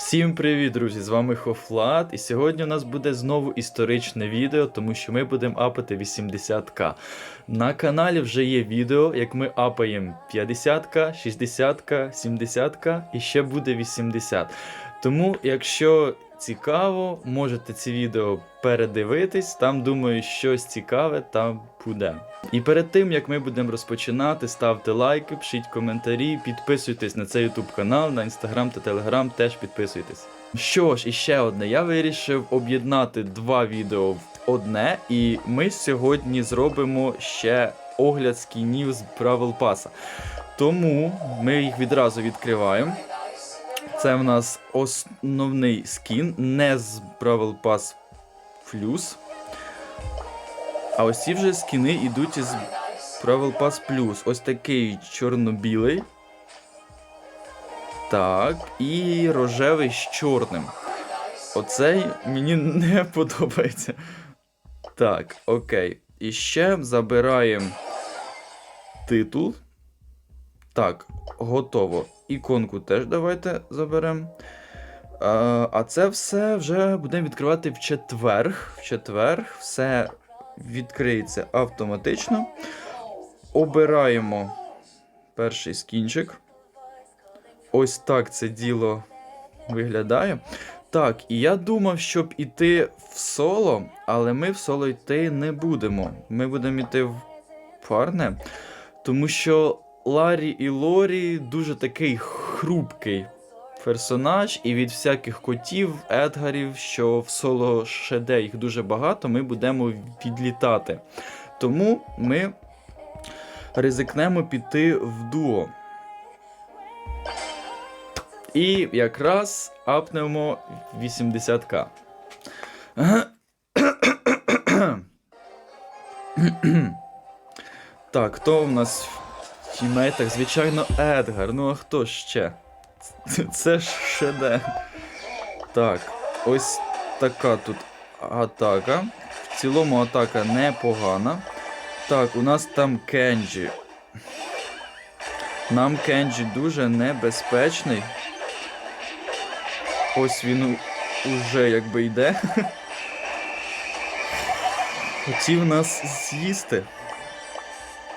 Всім привіт, друзі! З вами Хофлат. І сьогодні у нас буде знову історичне відео, тому що ми будемо апати 80к. На каналі вже є відео, як ми апаємо 50к, 60к, 70к і ще буде 80. Тому, якщо цікаво, можете ці відео передивитись. Там, думаю, щось цікаве там буде. І перед тим як ми будемо розпочинати, ставте лайки, пишіть коментарі, підписуйтесь на цей YouTube канал, на інстаграм та телеграм теж підписуйтесь. Що ж, і ще одне, я вирішив об'єднати два відео в одне, і ми сьогодні зробимо ще огляд скінів з Бравл Паса. Тому ми їх відразу відкриваємо. Це в нас основний скін, не з Бравл Pass Plus. А ось ці вже скіни йдуть із Бравл Pass Plus. Ось такий чорно-білий. Так, і рожевий з чорним. Оцей мені не подобається. Так, окей. І ще забираємо титул. Так, готово. Іконку теж давайте заберемо. А, а це все вже будемо відкривати в четверг. В четверг все відкриється автоматично. Обираємо перший скінчик. Ось так це діло виглядає. Так, і я думав, щоб іти в соло, але ми в соло йти не будемо. Ми будемо йти в парне, тому що Ларі і Лорі дуже такий хрупкий персонаж, і від всяких котів, едгарів, що в соло шеде їх дуже багато, ми будемо відлітати. Тому ми ризикнемо піти в дуо. І якраз апнемо 80к. Так, хто в нас тімейтах? Звичайно, Едгар. Ну а хто ще? Це- ж шеде. Так, ось така тут атака. В цілому атака непогана. Так, у нас там Кенджі. Нам Кенджі дуже небезпечний. Ось він уже якби йде. Хотів нас з'їсти.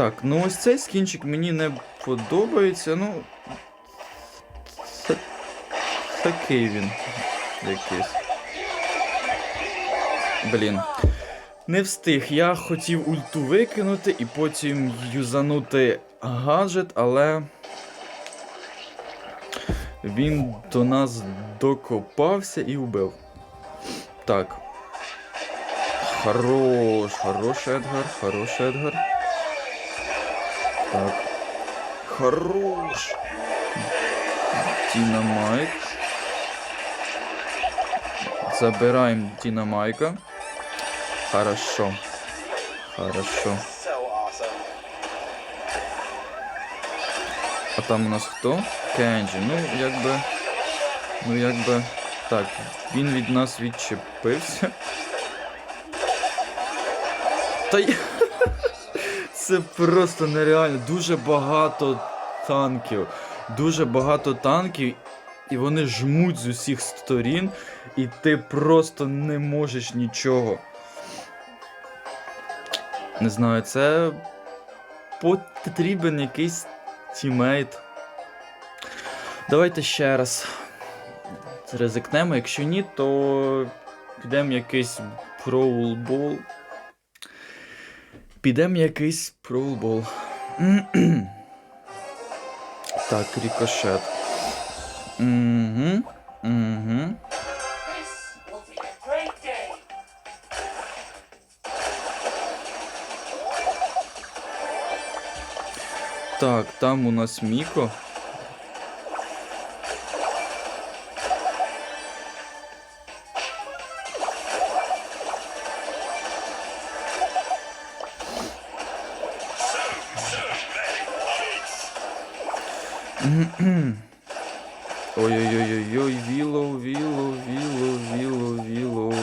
Так, ну ось цей скінчик мені не подобається. Ну. Такий він якийсь. Блін. Не встиг. Я хотів ульту викинути і потім юзанути гаджет, але. Він до нас докопався і вбив. Так. Хорош, хорош Едгар, хорош Едгар. Так. Хорош. Динамайк. Забираем динамайка. Хорошо. Хорошо. So awesome. А там у нас хто? Кенджі. Ну, якби. Ну, якби. Так, він від нас відчепився. Та я... Це просто нереально. Дуже багато танків. Дуже багато танків, і вони жмуть з усіх сторін, і ти просто не можеш нічого. Не знаю, це потрібен якийсь тімейт. Давайте ще раз ризикнемо. Якщо ні, то підемо якийсь проулбол. Підемо якийсь проулбол. так, рікошет. Угу. Угу. Так, там у нас Міко. Ой-ой-ой-ой, віло, віло, віло, віло, віло.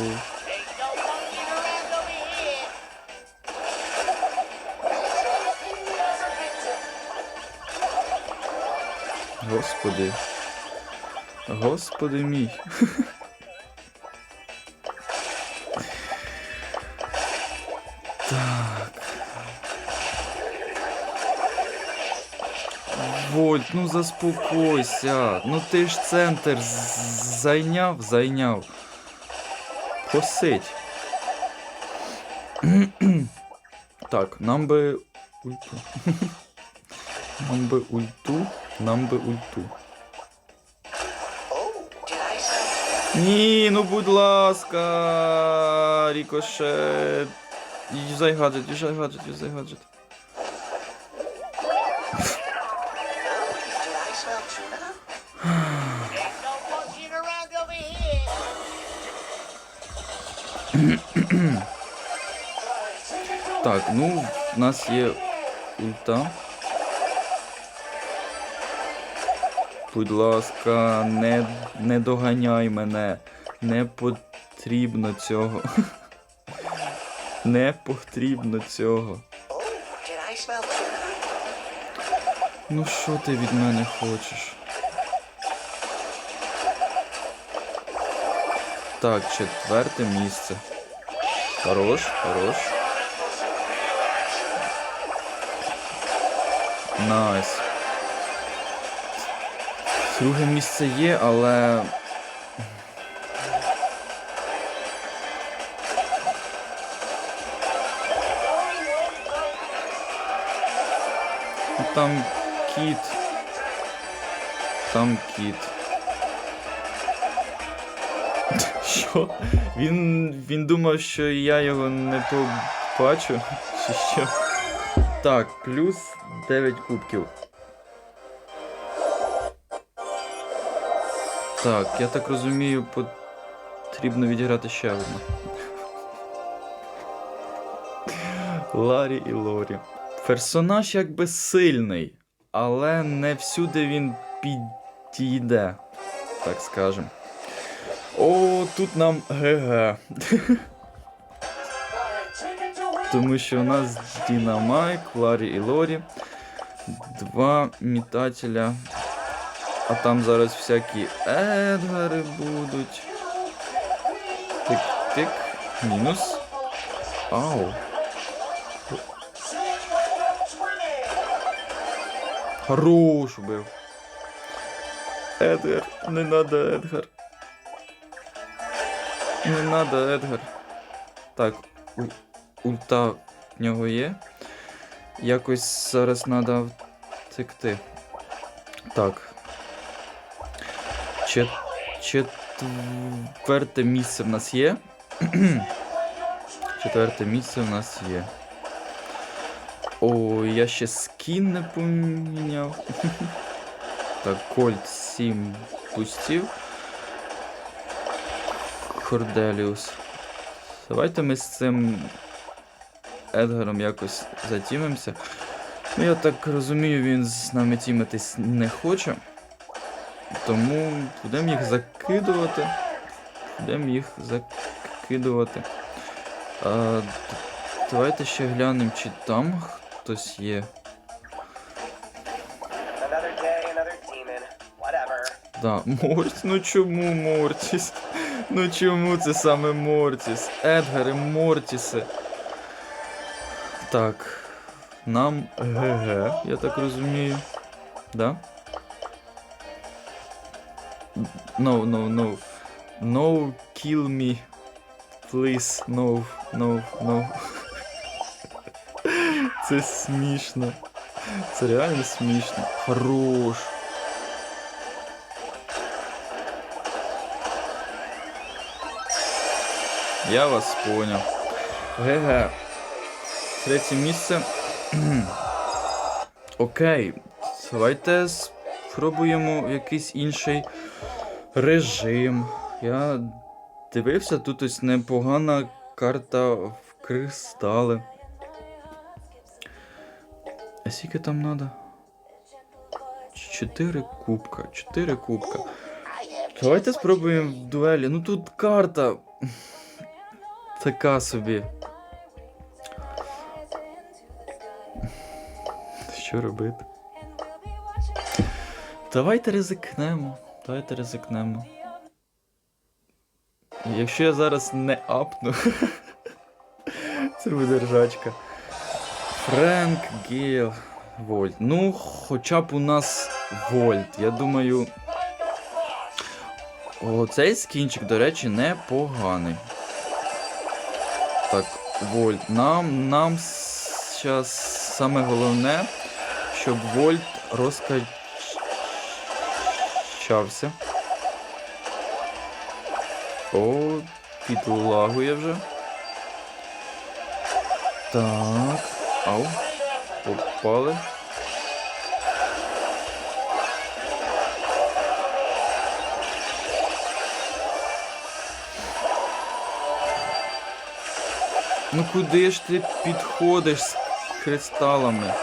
Господи. Господи мій. Вольт, ну заспокойся. Ну ти ж центр зайняв, зайняв. Посидь. Так, нам би ульту. Нам би ульту, нам би ульту. Ні, ну будь ласка, рікошет. Юзай гаджет, юзай гаджет, юзай гаджет. Так, ну, в нас є ульта. Будь ласка, не, не доганяй мене. Не потрібно цього. Не потрібно цього. Ну що ти від мене хочеш? Так, четверте місце. Хорош, хорош. Найс. Друге місце є, але. Ну, Там кіт. Там кіт. Що? Він. він думав, що я його не побачу, чи що? Так, плюс 9 кубків. Так, я так розумію, потрібно відіграти ще одну. Ларі і Лорі. Персонаж якби сильний, але не всюди він підійде, так скажем. О, тут нам ГГ. Тому що у нас Дінамайк, Ларі і Лорі. Два мітателя. А там зараз всякі Едгари будуть. Тик-тик. Мінус. Ау. Хорош убив. Едгар, не надо, Едгар. Не надо, Едгар. Так, ульта в нього є. Якось зараз треба втекти. Так. Чет... Четверте місце в нас є. Четверте місце в нас є. О, я ще скін не поміняв. Так, Кольт 7 пустів. Корделіус. Давайте ми з цим Едгаром якось затімимося. Ну, я так розумію, він з нами тімитись не хоче. Тому будемо їх закидувати. Будемо їх закидувати. А, давайте ще глянемо, чи там хтось є. Да, Мортіс, ну чому Мортіс? Ну чому це саме Мортіс? Едгари Мортіси. Так. Нам ГГ, я так розумію. Да? No, no, no. No, kill me. Please, no, no, no. Це смішно. Це реально смішно. Хорош. Я вас понял. ГГ. Третє місце. Окей. Давайте спробуємо якийсь інший режим. Я дивився, тут ось непогана карта в кристали. А скільки там треба? Чотири кубка. Чотири кубка. Давайте спробуємо в дуелі. Ну тут карта. Така собі. Що робити? Давайте ризикнемо. Давайте ризикнемо. Якщо я зараз не апну, це буде ржачка. Френк Гейл Вольт. Ну, хоча б у нас Вольт. Я думаю. О, цей скінчик, до речі, непоганий. Так, Вольт. Нам, нам зараз саме головне, щоб Вольт розкачався. О, підлагує вже. Так. Ау. Попали. Ну куди ж ти підходиш з кристалами?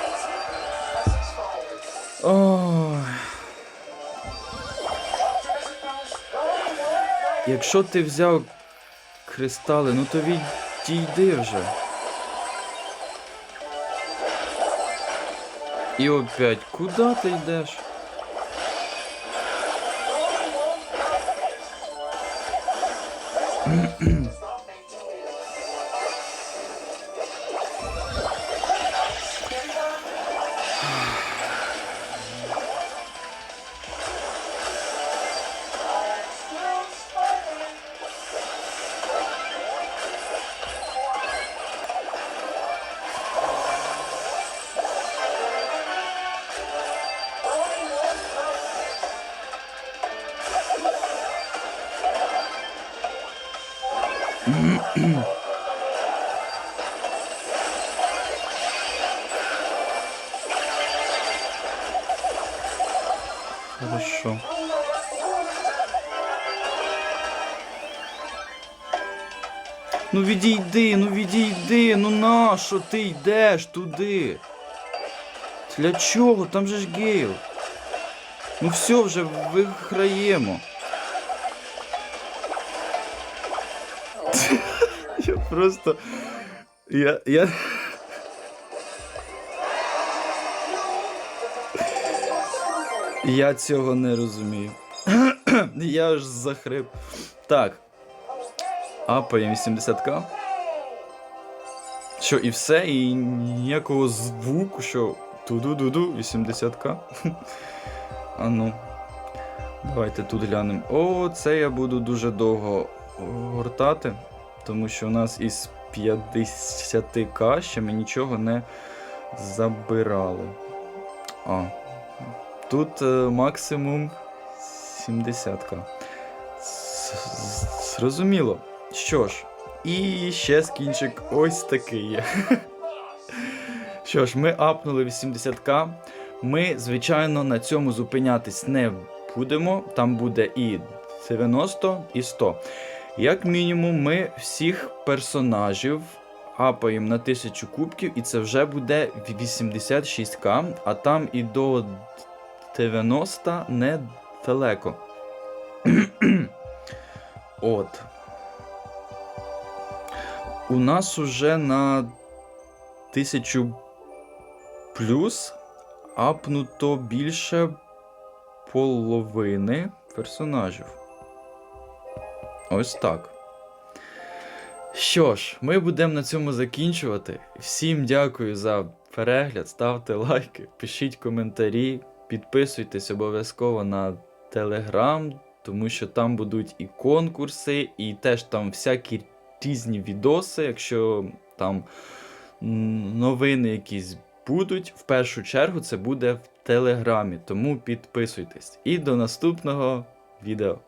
Ой. Якщо ти взяв кристали, ну то відійди вже. І опять, куди ти йдеш? Ну відійди, ну відійди, ну нащо ти йдеш туди? Для чого? Там же ж гейл. Ну все, вже виграємо. Я просто. Я. я... Я цього не розумію. Я аж захрип. Так. Апаємо 80к. Що, і все, і ніякого звуку, що туду-дуду, 80к. а ну. Давайте тут глянемо. О, це я буду дуже довго гортати, тому що у нас із 50к ще ми нічого не забирали. А. Тут е, максимум 70к. Зрозуміло. Що ж, і ще скінчик ось такий. Що ж, ми апнули 80к. Ми, звичайно, на цьому зупинятись не будемо. Там буде і 90, і 100. Як мінімум, ми всіх персонажів апаємо на 1000 кубків, і це вже буде 86к, а там і до 90 недалеко. От. У нас уже на 1000 плюс апнуто більше половини персонажів. Ось так. Що ж, ми будемо на цьому закінчувати. Всім дякую за перегляд, ставте лайки, пишіть коментарі, підписуйтесь обов'язково на Телеграм, тому що там будуть і конкурси, і теж там всякі різні відоси. Якщо там новини якісь будуть, в першу чергу це буде в Телеграмі. Тому підписуйтесь. І до наступного відео.